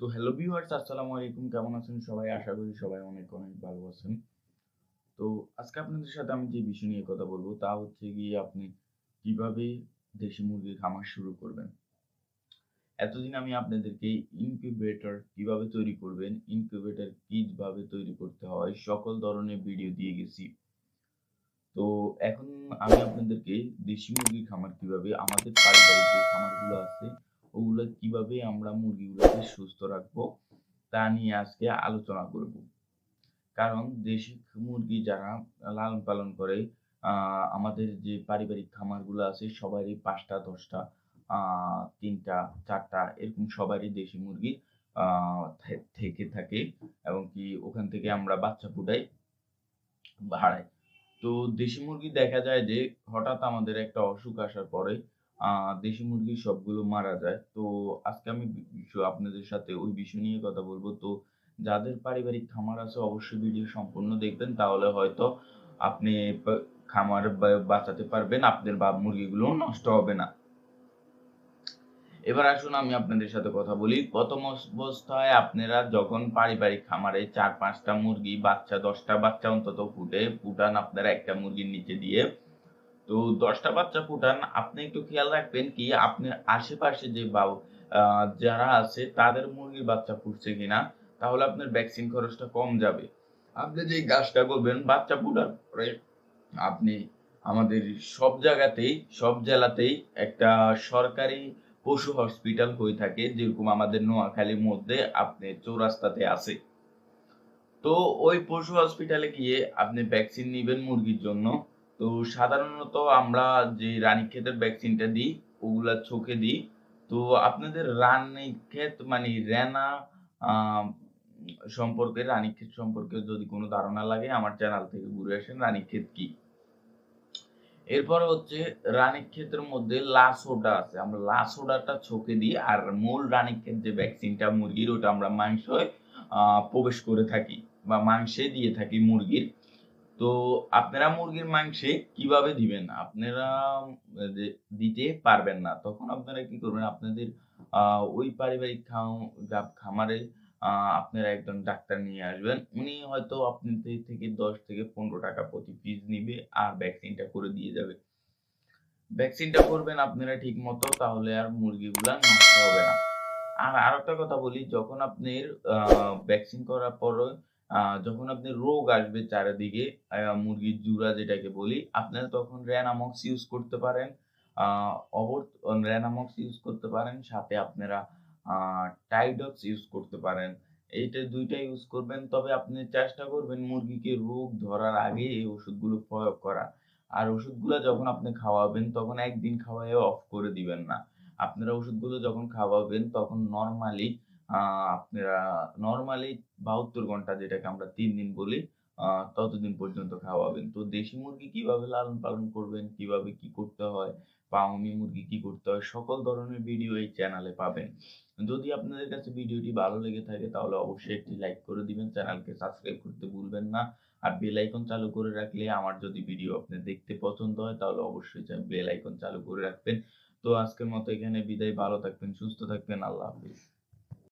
তো hello viewers আসসালামু আলাইকুম। কেমন আছেন সবাই? আশা করি সবাই অনেক অনেক ভালো আছেন। তো আজকে আপনাদের সাথে আমি যে বিষয় নিয়ে কথা বলব, তা হচ্ছে গিয়ে আপনি কীভাবে দেশি মুরগির খামার শুরু করবেন? এতদিন আমি আপনাদেরকে ইনকিউবেটর কীভাবে তৈরি করবেন ইনকিউবেটর কীভাবে তৈরি করতে হয়, সকল ধরনের ভিডিও দিয়ে গেছি। তো এখন আমি আপনাদেরকে দেশি মুরগির খামার কীভাবে, আমাদের পারিবারিক যে খামারগুলো আছে ওগুলো কীভাবে আমরা মুরগিগুলোকে সুস্থ রাখব তা নিয়ে আজকে আলোচনা করব। কারণ দেশি মুরগি যারা লালন পালন করে আমাদের যে পারিবারিক খামারগুলো আছে সবারই পাঁচটা, দশটা তিনটা, চারটা এরকম সবারই দেশি মুরগি থেকে থাকে এবং কি ওখান থেকে আমরা বাচ্চা ফুটাই হারাই তো দেশি মুরগি দেখা যায় যে হঠাৎ আমাদের একটা অসুখ আসার পরে দেশি মুরগি সবগুলো মারা যায়। তো আজকে আমি আপনাদের সাথে ওই বিষয় নিয়ে কথা বলব। তো যাদের পারিবারিক খামার আছে, অবশ্যই ভিডিও সম্পূর্ণ দেখবেন। তাহলে হয়তো আপনি খামার বাঁচাতে পারবেন। আপনার বা মুরগিগুলো নষ্ট হবে না। এবার আসুন আমি আপনাদের সাথে কথা বলি। প্রথম অবস্থায় আপনারা যখন পারিবারিক খামারে চার পাঁচটা মুরগি, বাচ্চা, দশটা বাচ্চা অন্তত ফুটে, ফুটান আপনারা একটা মুরগির নিচে দিয়ে তো দশটা বাচ্চা ফুটান আপনি একটু খেয়াল রাখবেন কি, আপনার আশেপাশে যে যারা আছে, তাদের মুরগির বাচ্চা ফুটছে কিনা, তাহলে আপনার ভ্যাকসিন খরচটা কম যাবে। আপনি যে গাছটা করবেন, বাচ্চা ফুটার পরে আপনি আমাদের সব জায়গাতেই, সব জেলাতেই একটা সরকারি পশু হসপিটাল হয়ে থাকে, যেরকম আমাদের নোয়াখালীর মধ্যে আপনি চৌরাস্তাতে আছে। তো ওই পশু হসপিটালে গিয়ে আপনি ভ্যাকসিন নেবেন মুরগির জন্য। তো সাধারণত আমরা যে রানীক্ষেতের ভ্যাকসিনটা দিই, ওগুলা চোখে দিই। তো আপনাদের রানীক্ষেত মানে রেনা সম্পর্কে রানীক্ষেত সম্পর্কে যদি কোনো ধারণা লাগে, আমার চ্যানেল থেকে ঘুরে আসেন রানীক্ষেত কি। এরপর হচ্ছে রানীক্ষেতের মধ্যে লাসোডা আছে। আমরা লাসোডাটা চোখে দিই, আর মূল রানীক্ষেত যে ভ্যাকসিনটা মুরগির, ওটা আমরা মাংসে প্রবেশ করে থাকি বা মাংসে দিয়ে থাকি মুরগির। তো আপনারা মুরগির মাংসে কীভাবে দিবেন? আপনারা দিতে পারবেন না, তখন আপনারা কি করবেন? আপনাদের ওই পারিবারিক খামারে আপনারা একজন ডাক্তার নিয়ে আসবেন। উনি হয়তো আপনাদের থেকে দশ থেকে পনেরো টাকা প্রতি পিস নিবে আর ভ্যাকসিনটা করে দিয়ে যাবে। ভ্যাকসিনটা করবেন আপনারা ঠিক মতো তাহলে আর মুরগিগুলা নষ্ট হবে না। আর আরেকটা কথা বলি, যখন আপনার ভ্যাকসিন করার পরে যখন আপনার রোগ আসবে চারিদিকে মুরগির জুড়া যেটাকে বলি, আপনারা তখন র্যানামক্স ইউজ করতে পারেন অবর, র্যানামক্স ইউজ করতে পারেন, সাথে আপনারা টাইডক্স ইউজ করতে পারেন। এইটা দুইটা ইউজ করবেন, তবে আপনি চেষ্টা করবেন মুরগিকে রোগ ধরার আগে এই ওষুধগুলো প্রয়োগ করা। আর ওষুধগুলো যখন আপনি খাওয়াবেন, তখন একদিন খাওয়ায় অফ করে দিবেন না। আপনারা ওষুধগুলো যখন খাওয়াবেন, তখন নর্মালি আপনারা নর্মালি বাহাত্তর ঘণ্টা যেটাকে আমরা তিন দিন বলি ততদিন পর্যন্ত খাওয়াবেন। তো দেশি মুরগি কীভাবে লালন পালন করবেন, কীভাবে কি করতে হয় পাউনি মুরগি কি করতে হয়, সকল ধরনের ভিডিও এই চ্যানেলে পাবেন। যদি আপনাদের কাছে ভিডিওটি ভালো লেগে থাকে, তাহলে অবশ্যই একটি লাইক করে দিবেন চ্যানেলকে সাবস্ক্রাইব করতে ভুলবেন না। আর বেল আইকন চালু করে রাখলে আমার যদি ভিডিও আপনি দেখতে পছন্দ হয়, তাহলে অবশ্যই বেল আইকন চালু করে রাখবেন। তো আজকের মতো এখানে বিদায়, ভালো থাকবেন, সুস্থ থাকবেন, আল্লাহ হাফিজ।